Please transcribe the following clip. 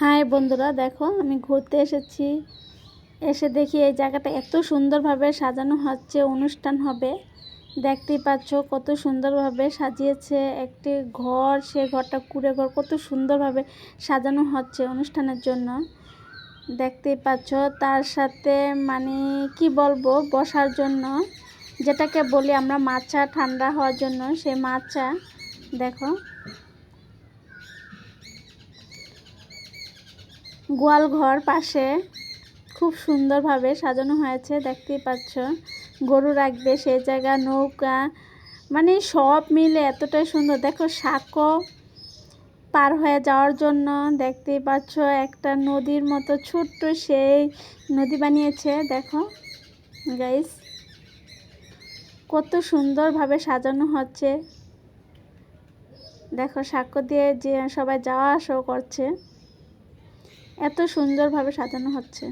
High বন্ধুরা, দেখো আমি ঘুরতে এসেছি। এসে দেখি এই জায়গাটা এত সুন্দরভাবে সাজানো হচ্ছে, অনুষ্ঠান হবে। দেখতেই পাচ্ছ কত সুন্দরভাবে সাজিয়েছে একটি ঘর, সে ঘরটা কুড়ে ঘর, কত সুন্দরভাবে সাজানো হচ্ছে অনুষ্ঠানের জন্য। দেখতেই পাচ্ছ তার সাথে মানে কি বলব, বসার জন্য। যেটাকে বলি আমরা মাচা, ঠান্ডা হওয়ার জন্য সে মাচা। দেখো। গোয়াল ঘর পাশে খুব সুন্দরভাবে সাজানো হয়েছে, দেখতেই পাচ্ছ। গরু রাখবে সেই জায়গা, নৌকা মানে সব মিলে এতটাই সুন্দর। দেখো, সাঁকো পার হয়ে যাওয়ার জন্য দেখতেই পাচ্ছ, একটা নদীর মতো ছোট্ট সেই নদী বানিয়েছে, দেখো গাইস কত সুন্দরভাবে সাজানো হচ্ছে। দেখো সাক্ষ্য দিয়ে যে সবাই যাওয়া আসাও করছে। এত সুন্দরভাবে সাজানো হচ্ছে।